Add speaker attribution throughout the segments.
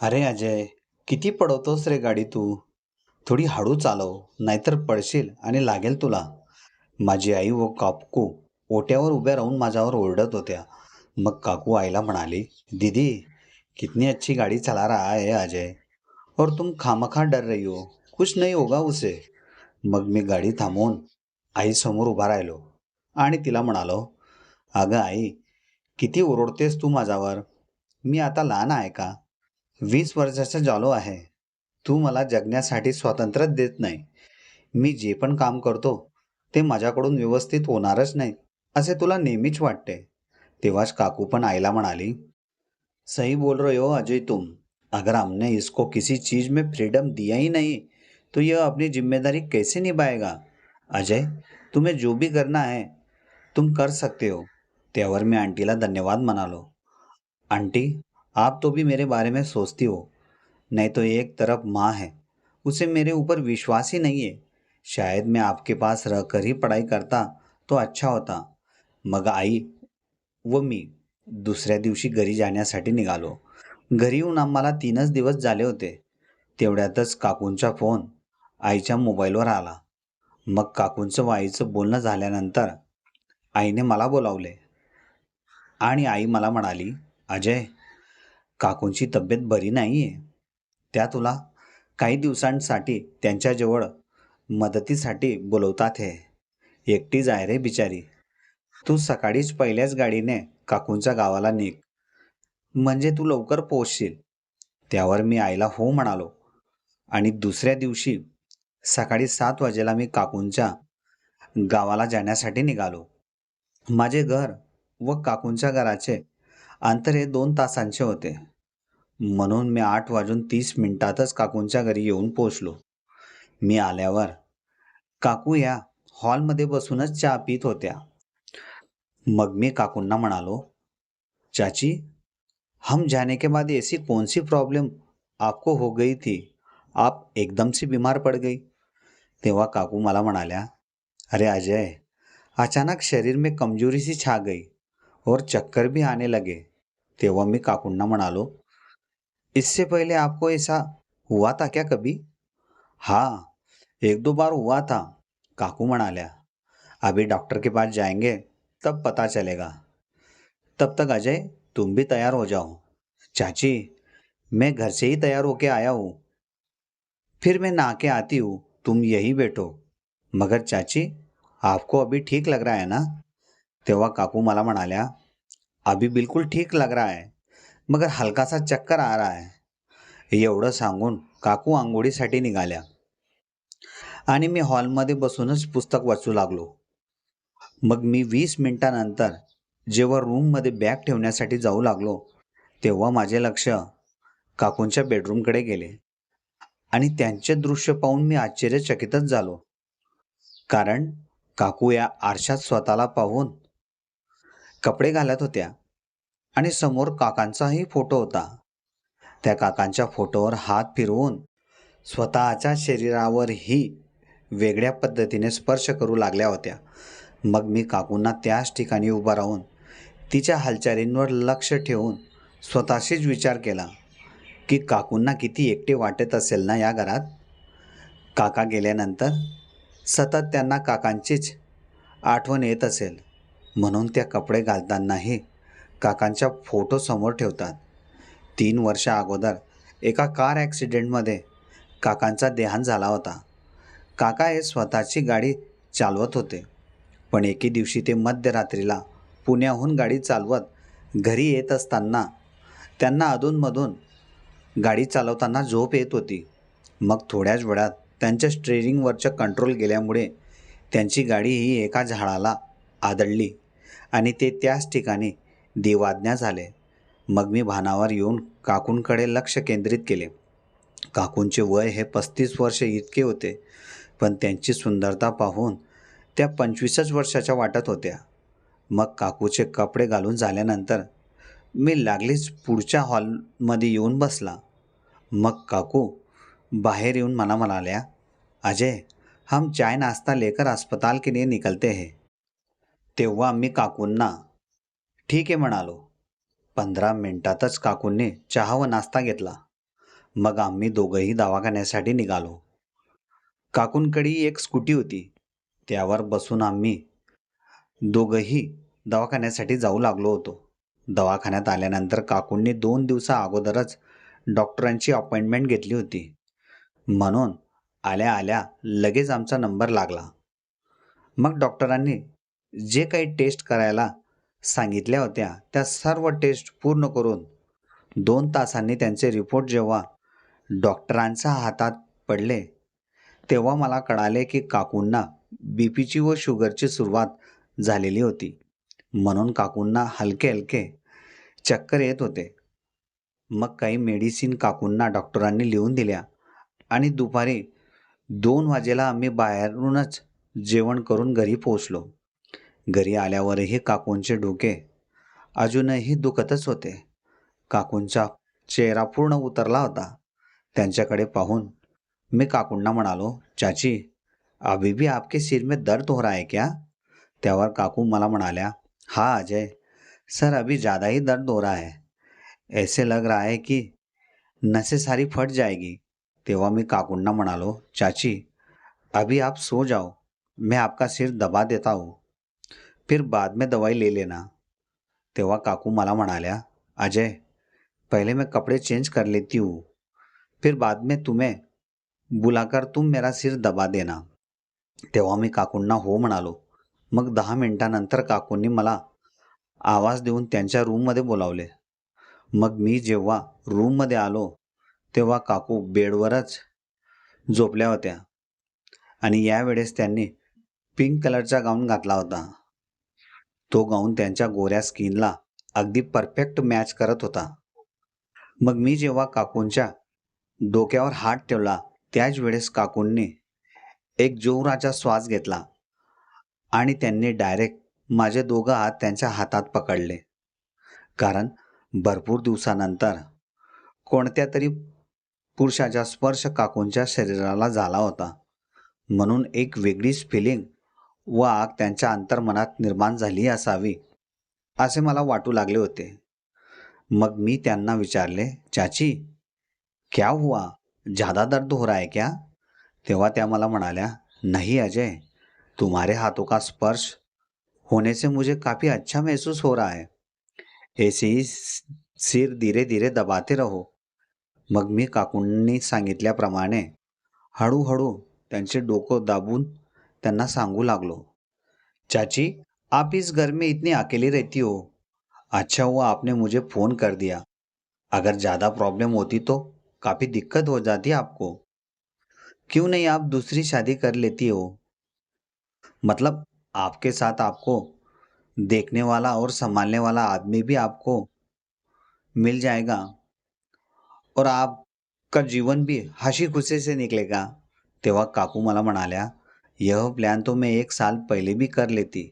Speaker 1: अरे अजय किती पडवतोस रे गाडी तू? थोडी हळू चालव नाहीतर पडशील आणि लागेल तुला. माझी आई व काकू ओट्यावर उभ्या राहून माझ्यावर ओरडत होत्या. मग काकू आईला म्हणाली दीदी कितनी अच्छी गाड़ी चला रहा है अजय. और तुम खामखा डर रही हो कुछ नाही होगा उसे. मग मी गाडी थांबवून आईसमोर उभा राहिलो आणि तिला म्हणालो अगं आई किती ओरडतेस तू माझ्यावर? मी आता लहान आहे का? वीस वर्षाचा झालो आहे. तू मला जगण्यासाठी स्वातंत्र्य देत नाही. मी जे पण काम करतो ते माझ्याकडून व्यवस्थित होणारच नाही असे तुला नेहमीच वाटते. तेव्हाच काकू पण आईला म्हणाली सही बोल रहे हो अजय तुम. अगर हमने इसको किसी चीज में फ्रीडम दिया ही नहीं तो यह अपनी जिम्मेदारी कैसे निभाएगा? अजय तुम्हें जो भी करना है तुम कर सकते हो. त्यावर मी आंटीला धन्यवाद म्हणालो. आंटी आप तो भी मेरे बारे में सोचती हो। नहीं तो एक तरफ माँ है। उसे मेरे ऊपर विश्वास ही नहीं है। शायद मैं आपके पास रहकर ही पढ़ाई करता तो अच्छा होता। मग आई व मी दुसऱ्या दिवशी घरी जाण्यासाठी निघालो। घरी येऊन आम्हाला तीनच दिवस झाले होते. तेवढ्यातच काकूंचा फोन आईच्या मोबाईलवर आला. मग काकूंचं व आईचं बोलणं झाल्यानंतर आईने मला बोलावले. आणि आई मला म्हणाली अजय काकूंची तब्येत बरी नाही आहे त्या तुला काही दिवसांसाठी त्यांच्याजवळ मदतीसाठी बोलवतात हे. एकटीच आहे रे बिचारी. तू सकाळीच पहिल्याच गाडीने काकूंच्या गावाला निघ. म्हणजे तू लवकर पोहोचशील. त्यावर मी आईला हो म्हणालो. आणि दुसऱ्या दिवशी सकाळी सात वाजेला मी काकूंच्या गावाला जाण्यासाठी निघालो. माझे घर व काकूंच्या घराचे अंतर हे दोन तासांचे होते. म्हणून मी आठ वाजून तीस मिनिटातच काकूंच्या घरी येऊन पोचलो मी आल्यावर काकू या हॉलमध्ये बसूनच चहा पित होत्या. मग मी काकूंना म्हणालो चाची हम जाने के बाद ऐसी कौन सी प्रॉब्लम आपको हो गई थी? आप एकदम से बीमार पड़ गई. तेव्हा काकू मला म्हणाल्या अरे अजय अचानक शरीर में कमजोरी सी छा गई और चक्कर भी आने लगे. तेव्हा मी काकूंना म्हणालो इससे पहले आपको ऐसा हुआ था क्या कभी? हाँ एक दो बार हुआ था। काकू म्हणाल्या अभी डॉक्टर के पास जाएँगे, तब पता चलेगा। तब तक अजय, तुम भी तैयार हो जाओ। चाची, मैं घर से ही तैयार होके आया हूँ। फिर मैं नहा के आती हूँ, तुम यही बैठो। मगर चाची, आपको अभी ठीक लग रहा है ना? तेव्हा काकू मला म्हणाल्या, अभी बिल्कुल ठीक लग रहा है। मगर हलकासा चक्कर आ रहा है. एवढं सांगून काकू आंघोळीसाठी निघाल्या. आणि मी हॉलमध्ये बसूनच पुस्तक वाचू लागलो. मग मी वीस मिनिटानंतर जेव्हा रूममध्ये बॅग ठेवण्यासाठी जाऊ लागलो तेव्हा माझे लक्ष काकूंच्या बेडरूमकडे गेले. आणि त्यांचे दृश्य पाहून मी आश्चर्यचकितच झालो. कारण काकू या आरशात स्वतःला पाहून कपडे घालत होत्या. आणि समोर काकांचाही फोटो होता. त्या काकांच्या फोटोवर हात फिरवून स्वतःच्या शरीरावरही वेगळ्या पद्धतीने स्पर्श करू लागल्या होत्या. मग मी काकूंना त्याच ठिकाणी उभा राहून तिच्या हालचालींवर लक्ष ठेवून स्वतःशीच विचार केला की काकूंना किती एकटे वाटत असेल ना या घरात? काका गेल्यानंतर सतत त्यांना काकांचीच आठवण येत असेल म्हणून त्या कपडे घालतानाही काकांच्या फोटो समोर ठेवतात. तीन वर्षा अगोदर एका कार ॲक्सिडेंटमध्ये काकांचा देहांत झाला होता. काका हे स्वतःची गाडी चालवत होते पण एके दिवशी ते मध्यरात्रीला पुण्याहून गाडी चालवत घरी येत असताना त्यांना अधूनमधून गाडी चालवताना झोप येत होती. मग थोड्याच वेळात त्यांच्या स्ट्रेरिंगवरचं कंट्रोल गेल्यामुळे त्यांची गाडी ही एका झाडाला आदळली आणि ते त्याच ठिकाणी देवाज्ञा झाले. मग मी भानावर येऊन काकूंकडे लक्ष केंद्रित केले. काकूंचे वय हे पस्तीस वर्ष इतके होते पण त्यांची सुंदरता पाहून त्या पंचवीसच वर्षाच्या वाटत होत्या. मग काकूचे कपडे घालून झाल्यानंतर मी लागलीच पुढच्या हॉलमध्ये येऊन बसला. मग काकू बाहेर येऊन मला म्हणाल्या अजय हम चाय नाश्ता लेकर अस्पताल के लिए निकलते हैं. तेव्हा मी काकूंना ठीक आहे म्हणालो. पंधरा मिनिटातच काकूंनी चहा व नाश्ता घेतला. मग आम्ही दोघंही दवाखान्यासाठी निघालो. काकूंकडे एक स्कूटी होती. त्यावर बसून आम्ही दोघंही दवाखान्यासाठी जाऊ लागलो होतो. दवाखान्यात आल्यानंतर काकूंनी दोन दिवसा अगोदरच डॉक्टरांची अपॉइंटमेंट घेतली होती. म्हणून आल्या आल्या लगेच आमचा नंबर लागला. मग डॉक्टरांनी जे काही टेस्ट करायला सांगितल्या होत्या. त्या सर्व टेस्ट पूर्ण करून दोन तासांनी त्यांचे रिपोर्ट जेव्हा डॉक्टरांच्या हातात पडले तेव्हा मला कळाले की काकूंना बी पीची व शुगरची सुरुवात झालेली होती. म्हणून काकूंना हलके हलके चक्कर येत होते. मग काही मेडिसिन काकूंना डॉक्टरांनी लिहून दिल्या आणि दुपारी दोन वाजेला आम्ही बाहेरूनच जेवण करून घरी पोचलो घरी आल्यावरही काकूंचे डोके अजूनही दुखतच होते. काकूंचा चेहरा पूर्ण उतरला होता. त्यांच्याकडे पाहून मैं काकूंना म्हणालो, चाची, अभी भी आपके सिर में दर्द हो रहा है क्या? त्यावर काकू मला म्हणाल्या हाँ अजय, सर अभी ज़्यादा ही दर्द हो रहा है. ऐसे लग रहा है कि नसें सारी फट जाएगी. तेव्हा मी काकूंना म्हणालो, चाची, अभी आप सो जाओ, मैं आपका सिर दबा देता हूँ. फिर बाद में दवाई ले लेना। तेव्हा काकू मला म्हणाल्या अजय पहले मैं कपड़े चेंज कर लेती हूँ फिर बाद में तुम्हें बुलाकर तुम मेरा सिर दबा देना. तेव्हा मी काकूंना हो म्हणालो. मग दहा मिनिटानंतर काकूंनी मला आवाज देऊन त्यांच्या रूममध्ये बोलावले. मग मी जेव्हा रूममध्ये आलो तेव्हा काकू बेडवरच झोपल्या होत्या. आणि यावेळेस त्यांनी पिंक कलरचा गाऊन घातला होता. तो गाऊन त्यांच्या गोऱ्या स्किनला अगदी परफेक्ट मॅच करत होता. मग मी जेव्हा काकूंच्या डोक्यावर हात ठेवला त्याच वेळेस काकूंनी एक जोराचा श्वास घेतला आणि त्यांनी डायरेक्ट माझे दोघं हात त्यांच्या हातात पकडले. कारण भरपूर दिवसानंतर कोणत्या तरी पुरुषाचा स्पर्श काकूंच्या शरीराला झाला होता. म्हणून एक वेगळीच फिलिंग वाघ त्यांच्या अंतर्मनात निर्माण झाली असावी असे मला वाटू लागले होते. मग मी त्यांना विचारले चाची क्या हुआ? ज़्यादा दर्द हो रहा है क्या? तेव्हा त्या मला म्हणाल्या नाही अजय तुम्हारे हाथों का स्पर्श होने से मुझे काफ़ी अच्छा महसूस हो रहा है। ऐसे ही सिर धीरे धीरे दबाते रहो। मग मी काकूंनी सांगितल्याप्रमाणे हळूहळू त्यांचे डोकं दाबून त्यांना सांगू लागलो. चाची, आप इस घर में इतनी अकेली रहती हो. अच्छा हुआ आपने मुझे फ़ोन कर दिया. अगर ज़्यादा प्रॉब्लम होती तो काफ़ी दिक्कत हो जाती आपको. क्यों नहीं आप दूसरी शादी कर लेती हो? मतलब आपके साथ आपको देखने वाला और संभालने वाला आदमी भी आपको मिल जाएगा और आपका जीवन भी हँसी खुशी से निकलेगा. तेव्हा काकू मला म्हणाल्या यह प्लान तो मैं एक साल पहले भी कर लेती,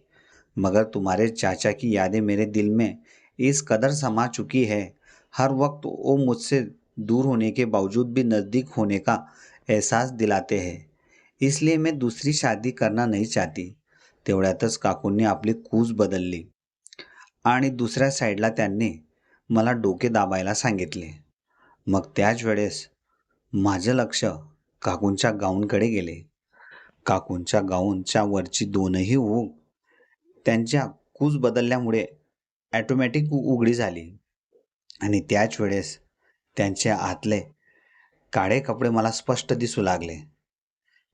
Speaker 1: मगर तुम्हारे चाचा की यादें मेरे दिल में इस कदर समा चुकी है। हर वक्त वो मुझसे दूर होने के बावजूद भी नज़दीक होने का एहसास दिलाते हैं। इसलिए मैं दूसरी शादी करना नहीं चाहती। तेवढ्यातच काकूंनी आपली कूस बदलली आणि दुसऱ्या साईडला त्यांनी मला डोके दाबायला सांगितले। मग त्याच वेळेस माझं लक्ष काकूंच्या गाऊनकडे गेले. काकूंच्या गाऊनच्या वरची दोनही ऊग त्यांच्या कूस बदलल्यामुळे ॲटोमॅटिक उघडी झाली. आणि त्याच वेळेस त्यांच्या आतले काळे कपडे मला स्पष्ट दिसू लागले.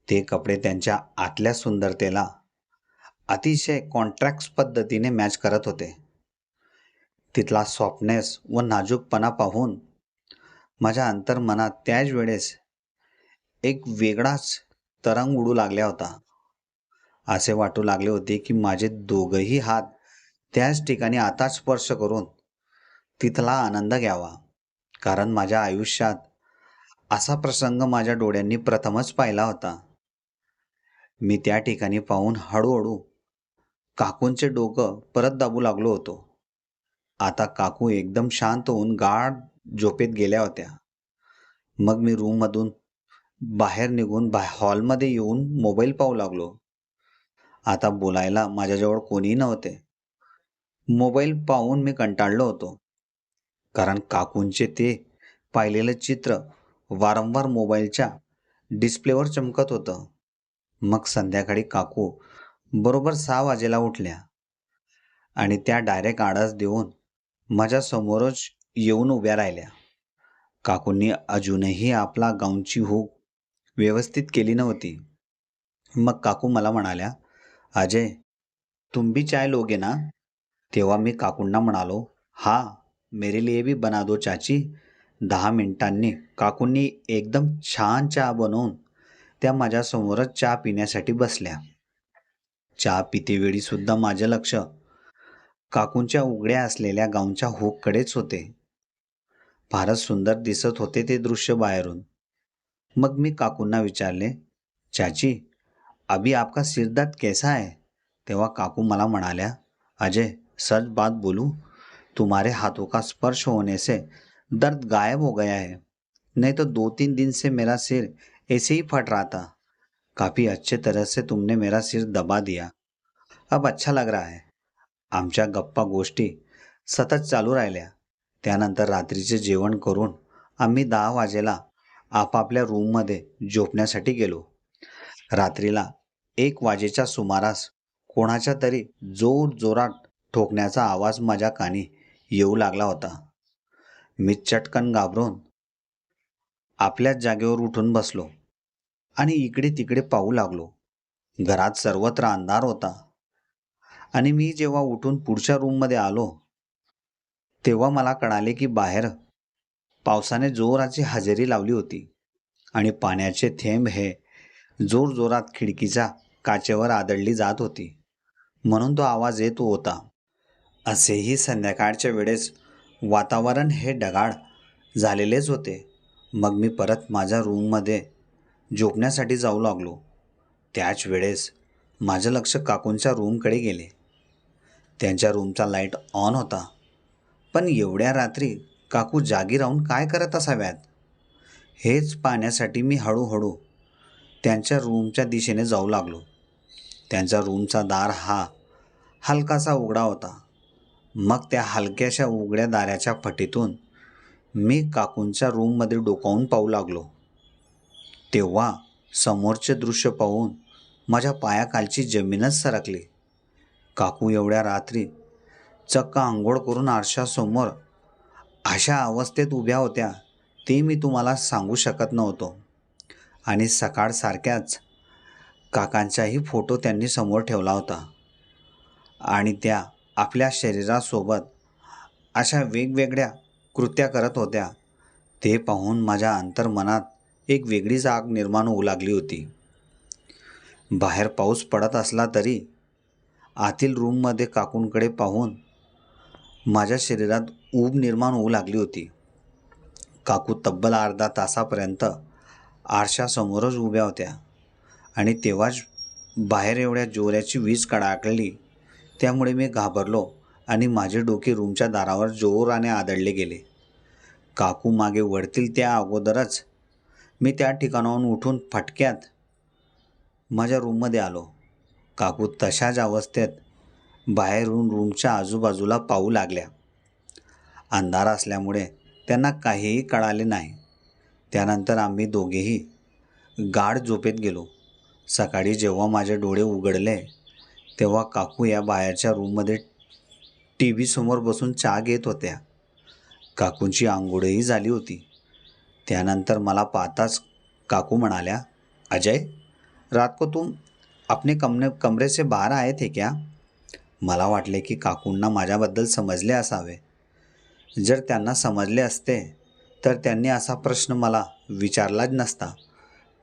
Speaker 1: ते कपडे त्यांच्या आतल्या सुंदरतेला अतिशय कॉन्ट्रॅक्ट पद्धतीने मॅच करत होते. तिथला सॉफ्टनेस व नाजूकपणा पाहून माझ्या अंतर्मनात त्याच वेळेस एक वेगळाच तरंग उडू लागल्या होता. असे वाटू लागले होते की माझे दोघंही हात त्याच ठिकाणी आता स्पर्श करून तिथला आनंद घ्यावा. कारण माझ्या आयुष्यात असा प्रसंग माझ्या डोळ्यांनी प्रथमच पाहिला होता. मी त्या ठिकाणी पाहून हळूहळू काकूंचे डोकं परत दाबू लागलो होतो. आता काकू एकदम शांत होऊन गाढ झोपेत गेल्या होत्या. मग मी रूममधून बाहेर निघून बा हॉलमध्ये येऊन मोबाईल पाहू लागलो. आता बोलायला माझ्याजवळ कोणीही नव्हते. मोबाईल पाहून मी कंटाळलो होतो. कारण काकूंचे ते पाहिलेलं चित्र वारंवार मोबाईलच्या डिस्प्लेवर चमकत होतं. मग संध्याकाळी काकू बरोबर सहा वाजेला उठल्या आणि त्या डायरेक्ट आळस देऊन माझ्या समोरच येऊन उभ्या राहिल्या. काकूंनी अजूनही आपला गाऊनची हूक व्यवस्थित केली नव्हती. मग काकू मला म्हणाल्या अजय तुम्ही चाय लोगे ना? तेव्हा मी काकूंना म्हणालो हा मेरे लिए भी बना दो चाची. दहा मिनिटांनी काकूंनी एकदम छान चहा बनवून त्या माझ्यासमोरच चहा पिण्यासाठी बसल्या. चहा पितेवेळी सुद्धा माझं लक्ष काकूंच्या उघड्या असलेल्या गाऊनच्या हुककडेच होते. फारच सुंदर दिसत होते ते दृश्य बाहेरून. मग मी काकूंना विचारले चाची अभी आपका सिरदर्द कैसा है? तेव्हा काकू मला म्हणाल्या अजय सच बात बोलू तुम्हारे हाथों का स्पर्श होने से दर्द गायब हो गया है। नहीं तो दो तीन दिन से मेरा सिर ऐसे ही फट रहा था। काफ़ी अच्छे तरह से तुमने मेरा सिर दबा दिया। अब अच्छा लग रहा है। आमच्या गप्पा गोष्टी सतत चालू राहिल्या. त्यानंतर रात्रीचे जेवण करून आम्ही दहा वाजेला आपापल्या रूममध्ये झोपण्यासाठी गेलो. रात्रीला एक वाजेच्या सुमारास कोणाच्या तरी जोर जोरात ठोकण्याचा आवाज माझ्या कानी येऊ लागला होता. मी चटकन घाबरून आपल्याच जागेवर उठून बसलो आणि इकडे तिकडे पाहू लागलो. घरात सर्वत्र अंधार होता. आणि मी जेव्हा उठून पुढच्या रूममध्ये आलो तेव्हा मला कळाले की बाहेर पावसाने जोराची हजेरी लावली होती आणि पाण्याचे थेंब हे जोरजोरात खिडकीच्या काचेवर आदळली जात होती. म्हणून तो आवाज येत होता असेही संध्याकाळच्या वेळेस वातावरण हे ढगाळ झालेलेच होते. मग मी परत माझ्या रूममध्ये झोपण्यासाठी जाऊ लागलो. त्याच वेळेस माझं लक्ष काकूंच्या रूमकडे गेले. त्यांच्या रूमचा लाइट ऑन होता. पण एवढ्या रात्री काकू जागी राहून काय करत असाव्यात? हेच पाहण्यासाठी मी हळूहळू त्यांच्या रूमच्या दिशेने जाऊ लागलो. त्यांचा रूमचा दार हा हलकासा उघडा होता. मग त्या हलक्याशा उघड्या दाराच्या फटीतून मी काकूंच्या रूममध्ये डोकावून पाहू लागलो. तेव्हा समोरचे दृश्य पाहून माझ्या पायाखालची जमीनच सरकली. काकू एवढ्या रात्री चक्क आंघोळ करून आरशासमोर अशा अवस्थेत उभ्या होत्या ते मी तुम्हाला सांगू शकत नव्हतो. आणि सकाळसारख्याच काकांचाही फोटो त्यांनी समोर ठेवला होता. आणि त्या आपल्या शरीरासोबत अशा वेगवेगळ्या कृत्या करत होत्या ते पाहून माझ्या अंतर्मनात एक वेगळीच आग निर्माण होऊ लागली होती. बाहेर पाऊस पडत असला तरी आतील रूममध्ये काकूंकडे पाहून माझ्या शरीरात ऊब निर्माण होऊ लागली होती. काकू तब्बल अर्धा तासापर्यंत आरशासमोरच उभ्या होत्या आणि तेव्हाच बाहेर एवढ्या जोऱ्याची वीज कडाकली त्यामुळे मी घाबरलो आणि माझे डोके रूमच्या दारावर जोराने आदळले गेले. काकू मागे वळतील त्या अगोदरच मी त्या ठिकाणाहून उठून फटक्यात माझ्या रूममध्ये आलो. काकू तशाच अवस्थेत बाहेरून रूमच्या आजूबाजूला पाहू लागल्या. अंधार असल्यामुळे त्यांना काहीही कळाले नाही. त्यानंतर आम्ही दोघेही गाढ झोपेत गेलो. सकाळी जेव्हा माझे डोळे उघडले तेव्हा काकू या बाहेरच्या रूममध्ये टी व्हीसमोर बसून चहा घेत होत्या. काकूंची आंघोळही झाली होती. त्यानंतर मला पाहताच काकू म्हणाल्या अजय रात को तुम अपने कमरे कमरे से बाहर आए थे क्या? मला वाटले की काकूंना माझ्याबद्दल समजले असावे. जर त्यांना समजले असते तर त्यांनी असा प्रश्न मला विचारलाच नसता.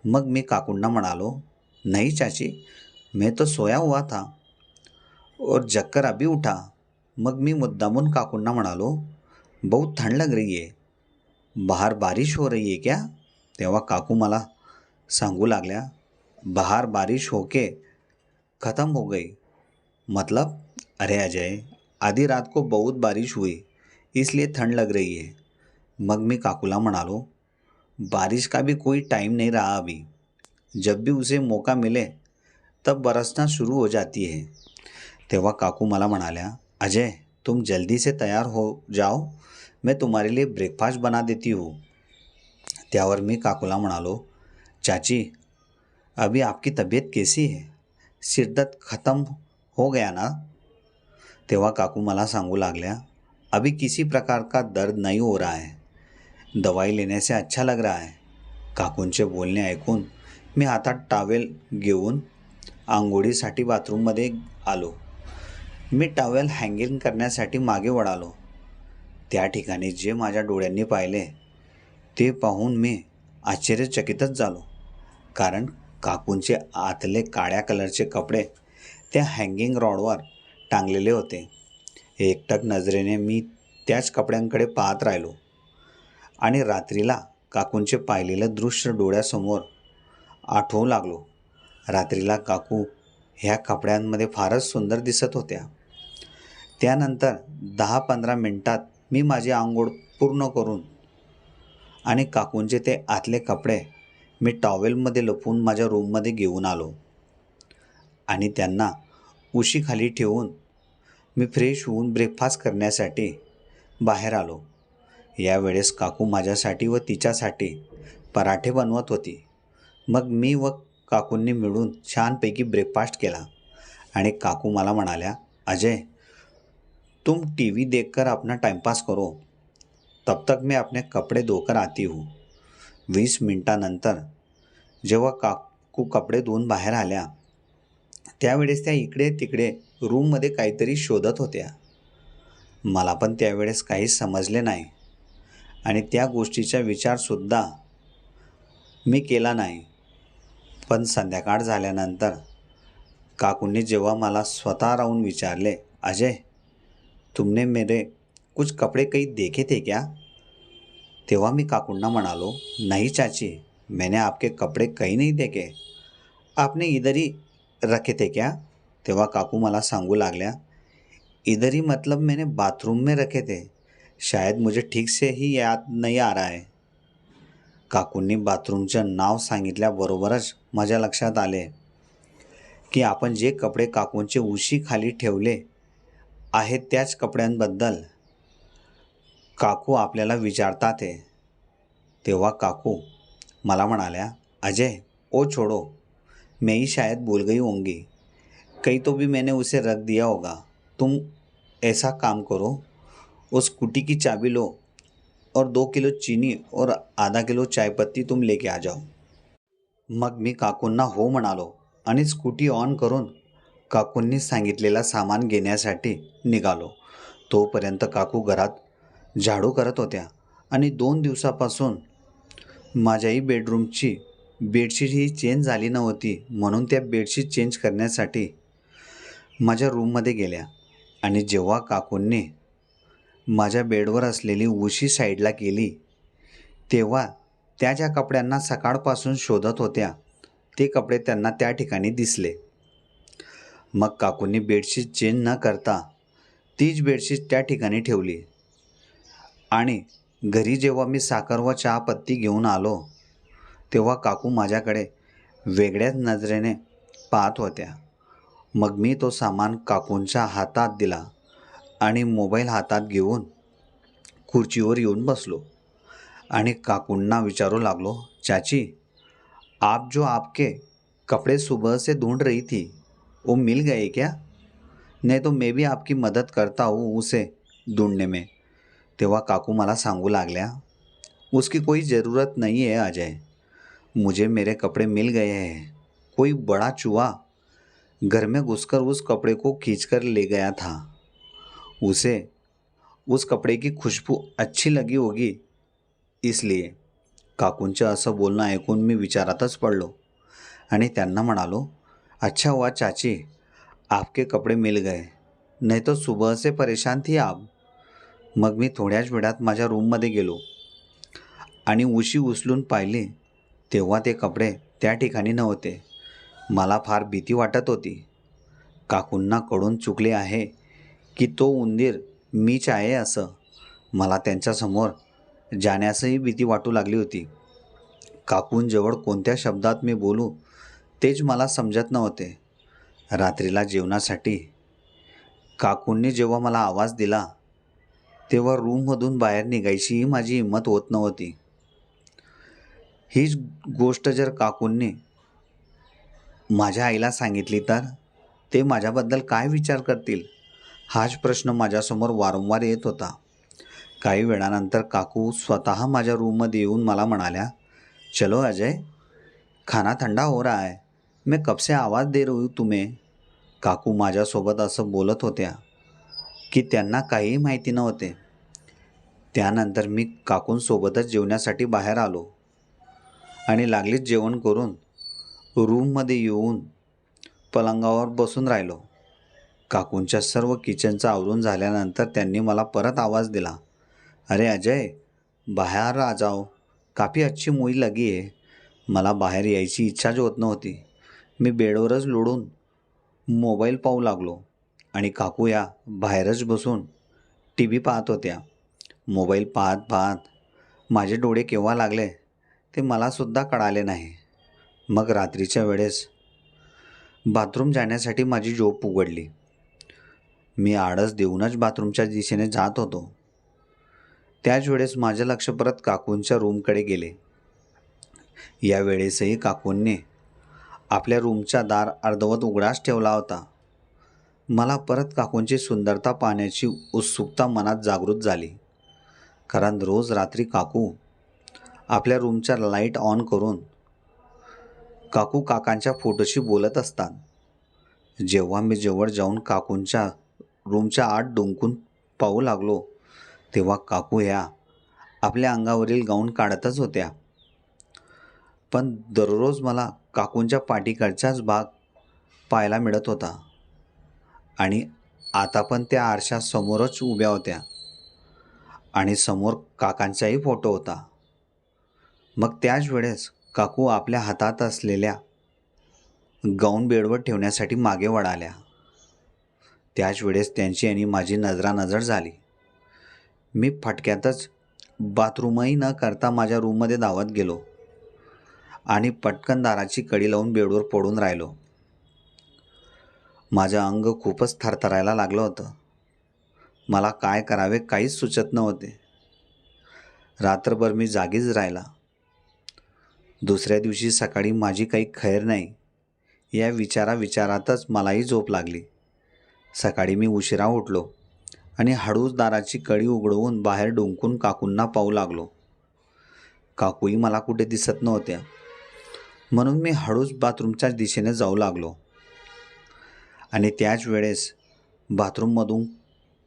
Speaker 1: मग मी काकूंना म्हणालो नहीं चाची मैं तो सोया हुआ था. और जक्कर अभी उठा. मग मी मुद्दामून काकूंना म्हणालो बहुत थंड लग रही है बाहर बारिश हो रही है क्या? तेव्हा काकू मला सांगू लागल्या बाहर बारिश होके खतम हो गई मतलब अरे अजय, आधी रात को बहुत बारिश हुई, इसलिए ठंड लग रही है। मग में काकुला मना लो। बारिश का भी कोई टाइम नहीं रहा अभी। जब भी उसे मौका मिले, तब बरसना शुरू हो जाती है। तेव्हा काकू मला म्हणाल्या, अजय, तुम जल्दी से तैयार हो जाओ, मैं तुम्हारे लिए ब्रेकफास्ट बना देती हूँ। त्यावर मी काकूला म्हणालो, चाची, अभी आपकी तबीयत कैसी है? सिरदर्द खत्म हो गया ना? तेव्हा काकू मला सांगू लागल्या अभी किसी प्रकार का दर्द नहीं हो रहा है? दवाई लेने से अच्छा लग रहा है? काकूंचे बोलणे ऐकून मी हातात टावेल घेऊन आंघोळीसाठी बाथरूममध्ये आलो. मी टावेल हँगिंग करण्यासाठी मागे वळालो. त्या ठिकाणी जे माझ्या डोळ्यांनी पाहिले ते पाहून मी आश्चर्यचकितच झालो. कारण काकूंचे आतले काळ्या कलरचे कपडे त्या हँगिंग रॉडवर टांगलेले होते. एकटक नजरेने मी त्याच कपड्यांकडे पाहत राहिलो आणि रात्रीला काकूंचे पाहिलेलं दृश्य डोळ्यासमोर आठवू लागलो. रात्रीला काकू ह्या कपड्यांमध्ये फारच सुंदर दिसत होत्या. त्यानंतर दहा पंधरा मिनटात मी माझी आंघोळ पूर्ण करून आणि काकूंचे ते आतले कपडे मी टॉवेलमध्ये लपवून माझ्या रूममध्ये घेऊन आलो आणि त्यांना उशीखाली ठेवून मी फ्रेश होऊन ब्रेकफास्ट करण्यासाठी बाहेर आलो. यावेळेस काकू माझ्यासाठी व तिच्यासाठी पराठे बनवत होती. मग मी व काकूंनी मिळून छानपैकी ब्रेकफास्ट केला आणि काकू मला म्हणाल्या अजय तुम टी टीवी देखकर अपना टाइमपास करो. तब तक मैं अपने कपड़े धोकर आती हूँ. वीस मिनटानंतर जेव्हा काकू कपडे धुवून बाहेर आल्या त्यावेळेस त्या इकडे तिकडे रूममध्ये काहीतरी शोधत होत्या. मला पण त्यावेळेस काही समजले नाही. आणि त्या गोष्टीचा विचारसुद्धा मी केला नाही. पण संध्याकाळ झाल्यानंतर काकूंनी जेव्हा मला स्वतः राहून विचारले अजय तुमने मेरे कुछ कपड़े काही देखे थे क्या? तेव्हा मी काकूंना म्हणालो नाही चाची मैंने आपके कपड़े काही नहीं देखे. आपने इधर ही रखे थे क्या? तेव्हा काकू मला सांगू लागल्या इधर ही मतलब मैंने बाथरूम में रखे थे. शायद मुझे ठीक से ही याद नहीं आ रहा है. काकूंनी बाथरूमचं नाव सांगितल्याबरोबरच माझ्या लक्षात आले की आपण जे कपडे काकूंचे उशी खाली ठेवले आहेत त्याच कपड्यांबद्दल काकू आपल्याला विचारतात आहे. तेव्हा काकू मला म्हणाल्या अजय ओ छोड़ो मैं ही शायद भूल गई होंगी। कहीं तो भी मैंने उसे रख दिया होगा। तुम ऐसा काम करो। उस कुटी की चाबी लो और दो किलो चीनी और आधा किलो चाय पत्ती तुम लेके आ जाओ। मग मी काकूंना हो म्हणालो आणि स्कूटी ऑन करून काकूंनी सांगितलेला सामान घेण्यासाठी निघालो. तोपर्यंत काकू घरात झाडू करत होत्या आणि दोन दिवसापासून माझ्याही बेडरूमची बेडशीट ही चेंज झाली नव्हती म्हणून त्या बेडशीट चेंज करण्यासाठी माझ्या रूममध्ये गेल्या. आणि जेव्हा काकूंनी माझ्या बेडवर असलेली उशी साईडला केली तेव्हा त्या ज्या कपड्यांना सकाळपासून शोधत होत्या ते कपडे त्यांना त्या ठिकाणी दिसले. मग काकूंनी बेडशीट चेंज न करता तीच बेडशीट त्या ठिकाणी ठेवली. आणि घरी जेव्हा मी साखर व चहापत्ती घेऊन आलो तेव्हा काकू माझ्याकडे वेगळ्याच नजरेने पाहत होत्या. मग मी तो सामान काकूंच्या हातात दिला आणि मोबाईल हातात घेऊन खुर्चीवर येऊन बसलो आणि काकूंना विचारू लागलो चाची आप जो आपके कपड़े सुबह से ढूंढ रही थी वो मिल गए क्या? नहीं तो मे भी आपकी मदत करता हूँ उसे ढूंढने में. तेव्हा काकू मला सांगू लागल्या उसकी कोई ज़रूरत नहीं है अजय. मुझे मेरे कपड़े मिल गए हैं। कोई बड़ा चूहा घर में घुसकर उस कपड़े को खींचकर ले गया था। उसे उस कपड़े की खुशबू अच्छी लगी होगी इसलिए काकूंचं असं बोलणं ऐकून मी विचारातच पडलो आणि त्यांना म्हणालो अच्छा हुआ चाची आपके कपडे मिल गए नहीं तो सुबह से परेशान थी आप। मग मी थोड्याच वेळात माझ्या रूममध्ये गेलो आणि उशी उचलून पाहिले तेव्हा ते कपडे त्या ठिकाणी नव्हते. मला फार भीती वाटत होती. काकूंना कडून चुकले आहे की तो उंदीर मीच आहे असं. मला त्यांच्यासमोर जाण्यासही भीती वाटू लागली होती. काकूंजवळ कोणत्या शब्दात मी बोलू तेच मला समजत नव्हते. रात्रीला जेवणासाठी काकूंनी जेव्हा मला आवाज दिला तेव्हा रूममधून बाहेर निघायचीही माझी हिंमत होत नव्हती. हीच गोष्ट जर काकूंनी माझ्या आईला सांगितली तर ते माझ्याबद्दल काय विचार करतील? हाच प्रश्न माझ्यासमोर वारंवार येत होता. काही वेळानंतर काकू स्वतः माझ्या रूममध्ये येऊन मला म्हणाल्या चलो अजय खाना थंडा हो रहा है. मैं कब से आवाज दे रही हूँ तुम्हें? काकू माझ्यासोबत असं बोलत होत्या की त्यांना काहीही माहिती नव्हते. त्यानंतर मी काकूंसोबतच जेवण्यासाठी बाहेर आलो. आणि लागलीच जेवण करून रूममध्ये येऊन पलंगावर बसून राहिलो. काकूंच्या सर्व किचनचं आवरून झाल्यानंतर त्यांनी मला परत आवाज दिला. अरे अजय बाहेर आ जाओ. काफी अच्छी मुई लगी आहे मला बाहेर यायची इच्छाच होत नव्हती. मी बेडवरच लोडून मोबाईल पाहू लागलो आणि काकू या बाहेरच बसून टी व्ही पाहत होत्या. मोबाईल पाहत पाहत माझे डोळे केव्हा लागले? ते मलासुद्धा कळाले नाही. मग रात्रीच्या वेळेस बाथरूम जाण्यासाठी माझी झोप उघडली. मी आळस देऊनच बाथरूमच्या दिशेने जात होतो. त्याच वेळेस माझं लक्ष परत काकूंच्या रूमकडे गेले. यावेळेसही काकूंनी आपल्या रूमचा दार अर्धवत उघडाच ठेवला होता. मला परत काकूंची सुंदरता पाहण्याची उत्सुकता मनात जागृत झाली. कारण रोज रात्री काकू आपल्या रूमचा लाइट ऑन करून काकू काकांच्या फोटोशी बोलत असतात. जेव्हा मी जवळ जाऊन काकूंच्या रूमच्या आत डोंकून पाहू लागलो तेव्हा काकू ह्या आपल्या अंगावरील गाऊन काढतच होत्या. पण दररोज मला काकूंच्या पाठीकडचाच भाग पाहायला मिळत होता आणि आता पण त्या आरशासमोरच उभ्या होत्या आणि समोर काकांचाही फोटो होता. मग त्याच वेळेस काकू आपल्या हातात असलेल्या गाऊन बेडवर ठेवण्यासाठी मागे वळाल्या. त्याच वेळेस त्यांची आणि माझी नजरानजर झाली. मी फटक्यातच बाथरूमही न करता माझ्या रूममध्ये धावत गेलो आणि पटकन दाराची कडी लावून बेडवर पडून राहिलो. माझं अंग खूपच थरथरायला लागलं होतं. मला काय करावे काहीच सुचत नव्हते. रात्रभर मी जागीच राहिला. दुसऱ्या दिवशी सकाळी माझी काही खैर नाही. या विचारा विचारातच मलाही झोप लागली. सकाळी मी उशिरा उठलो आणि हळूच दाराची कडी उघडवून बाहेर डोंकून काकूंना पाहू लागलो. काकूही मला कुठे दिसत नव्हत्या. म्हणून मी हळूच बाथरूमच्या दिशेने जाऊ लागलो. आणि त्याच वेळेस बाथरूममधून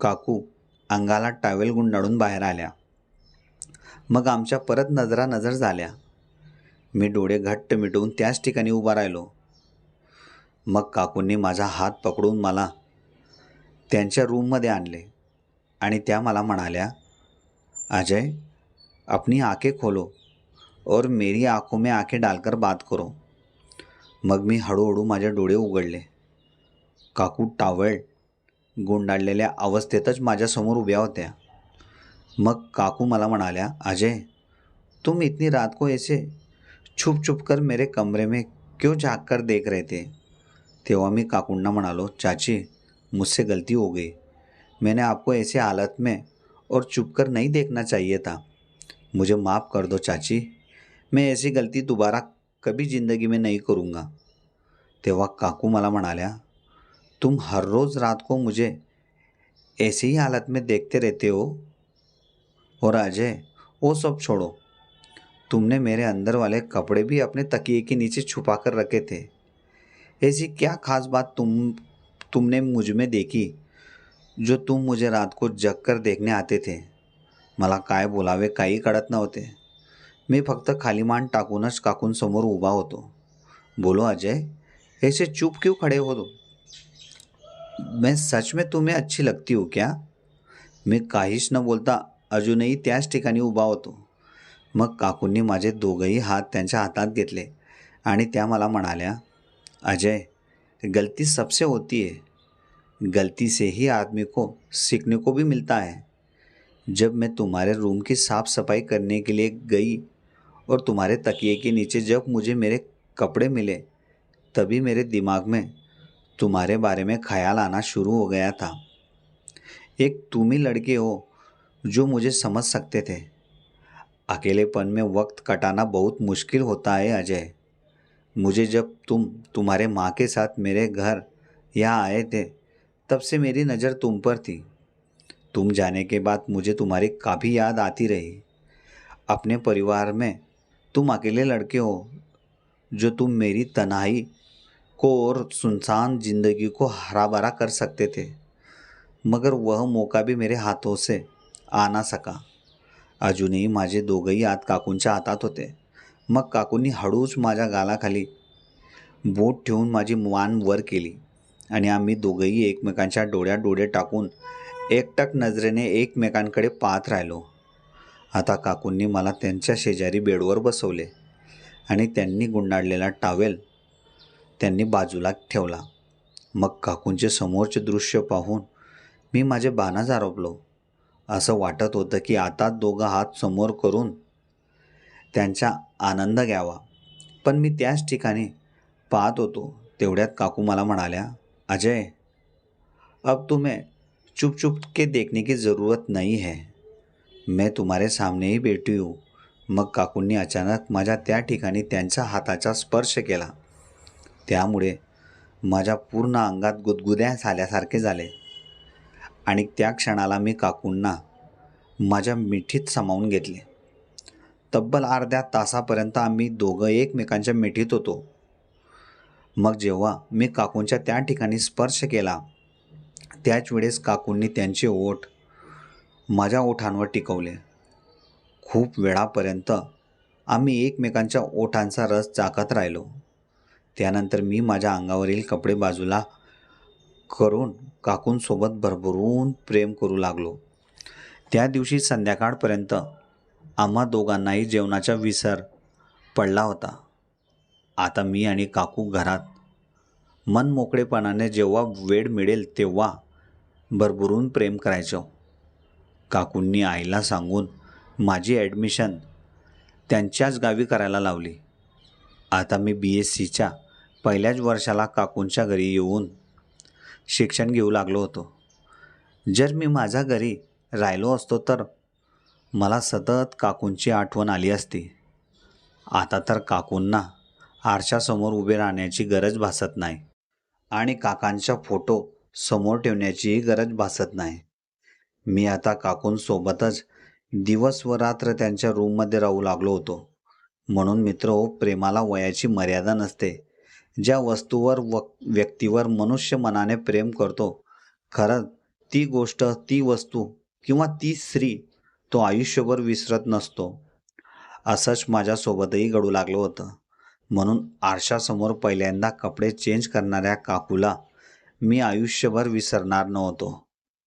Speaker 1: काकू अंगाला टावेल गुंडाळून बाहेर आल्या. मग आमच्या परत नजरा नजर झाल्या. मी डोळे घट्ट मिटवून त्याच ठिकाणी उभा राहिलो. मग काकूंनी माझा हात पकडून मला त्यांच्या रूममध्ये आणले आणि त्या मला म्हणाल्या अजय अपनी आंखें खोलो और मेरी आंखों में आंखें डालकर बात करो. मग मी हळूहळू माझे डोळे उघडले. काकू टावळ गुंडाळलेल्या अवस्थेतच माझ्यासमोर उभ्या होत्या. मग काकू मला म्हणाल्या अजय तुम इतनी रात को ऐसे छुप छुप कर मेरे कमरे में क्यों झाँक कर देख रहे थे? तेव्हा मी काकूंना म्हणालो चाची, मुझसे गलती हो गई। मैंने आपको ऐसे हालत में और चुप कर नहीं देखना चाहिए था। मुझे माफ़ कर दो चाची, मैं ऐसी गलती दोबारा कभी ज़िंदगी में नहीं करूँगा। तेव्हा काकू मला म्हणाल्या तुम हर रोज़ रात को मुझे ऐसी ही हालत में देखते रहते हो और अजय, वो सब छोड़ो। तुमने मेरे अंदर वाले कपड़े भी अपने तकिए के नीचे छुपा कर रखे थे। ऐसी क्या खास बात तुम, तुमने मुझमें देखी, जो तुम मुझे रात को जग कर देखने आते थे? मला काय बोलावे काही कळत नव्हते मी फक्त खाली मान टाकूनच काकूंसमोर उभा होतो। बोलो, अजय, ऐसे चुप क्यों खड़े हो तुम? मैं सच में तुम्हें अच्छी लगती हूँ क्या? मी काहीच न बोलता अजूनही त्याच ठिकाणी उभा होतो। मग काकूंनी माझे दोघंही हात त्यांच्या हातात घेतले आणि त्या मला म्हणाल्या, अजय, गलती सबसे होती है. गलती से ही आदमी को, सीखने को भी मिलता है. जब मैं तुम्हारे रूम की साफ़ सफ़ाई करने के लिए गई और तुम्हारे तकिए के नीचे जब मुझे मेरे कपड़े मिले, तभी मेरे दिमाग में तुम्हारे बारे में ख्याल आना शुरू हो गया था। एक तुम ही लड़के हो जो मुझे समझ सकते थे। अकेलेपन में वक्त कटाना बहुत मुश्किल होता है, अजय। मुझे जब तुम, तुम्हारे माँ के साथ मेरे घर यहाँ आए थे, तब से मेरी नज़र तुम पर थी। तुम जाने के बाद मुझे तुम्हारी काफ़ी याद आती रही। अपने परिवार में तुम अकेले लड़के हो, जो तुम मेरी तन्हाई को और सुनसान ज़िंदगी को हरा भरा कर सकते थे, मगर वह मौका भी मेरे हाथों से आ ना सका। अजूनही माझे दोघंही आत काकूंच्या हातात होते. मग काकूंनी हळूच माझ्या गालाखाली बोट ठेवून माझी मान वर केली आणि आम्ही दोघंही एकमेकांच्या डोळ्यात डोळे टाकून एकटक नजरेने एकमेकांकडे पाहत राहिलो. आता काकूंनी मला त्यांच्या शेजारी बेडवर बसवले आणि त्यांनी गुंडाळलेला टावेल त्यांनी बाजूला ठेवला. मग काकूंचे समोरचे दृश्य पाहून मी माझे बाणाच आरोपलो. असं वाटत होतं की आता दोघं हात समोर करून त्यांचा आनंद घ्यावा. पण मी त्याच ठिकाणी पाहत होतो. तेवढ्यात काकू मला म्हणाल्या अजय अब तुम्हें चुप चुप के देखने की ज़रूरत नहीं है. मैं तुम्हारे सामने ही बैठी हूँ. मग काकूंनी अचानक माझ्या त्या ठिकाणी त्यांच्या हाताचा स्पर्श केला. त्यामुळे माझ्या पूर्ण अंगात गुदगुद्या झाल्यासारखे झाले. आणि त्या क्षणाला मी काकूंना माझ्या मिठीत सामावून घेतले. तब्बल अर्ध्या तासापर्यंत आम्ही दोघं एकमेकांच्या मिठीत होतो. मग जेव्हा मी काकूंच्या त्या ठिकाणी स्पर्श केला त्याच वेळेस काकूंनी त्यांचे ओठ माझ्या ओठांवर टिकवले. खूप वेळापर्यंत आम्ही एकमेकांच्या ओठांचा रस चाकत राहिलो. त्यानंतर मी माझ्या अंगावरील कपडे बाजूला करून काकूंसोबत भरभरून प्रेम करू लागलो. त्या दिवशी संध्याकाळपर्यंत आम्हा दोघांनाही जेवणाचा विसर पडला होता. आता मी आणि काकू घरात. मन मोकळेपणाने जेव्हा वेळ मिळेल तेव्हा भरभरून प्रेम करायचो. काकूंनी आईला सांगून माझी ॲडमिशन त्यांच्याच गावी करायला लावली. आता मी बी एस सीच्या पहिल्याच वर्षाला काकूंच्या घरी येऊन शिक्षण घेऊ लागलो होतो. जर मी माझ्या घरी राहिलो असतो तर मला सतत काकूंची आठवण आली असती. आता तर काकूंना आरशासमोर उभे राहण्याची गरज भासत नाही आणि काकांचा फोटो समोर ठेवण्याचीही गरज भासत नाही. मी आता काकूंसोबतच दिवस व रात्र त्यांच्या रूममध्ये राहू लागलो होतो. म्हणून मित्र हो प्रेमाला वयाची मर्यादा नसते. ज्या वस्तूवर व व्यक्तीवर मनुष्य मनाने प्रेम करतो खरंच ती गोष्ट ती वस्तू किंवा ती स्त्री तो आयुष्यभर विसरत नसतो. असंच माझ्यासोबतही घडू लागलं होतं. म्हणून आरशासमोर पहिल्यांदा कपडे चेंज करणाऱ्या काकूला मी आयुष्यभर विसरणार नव्हतो.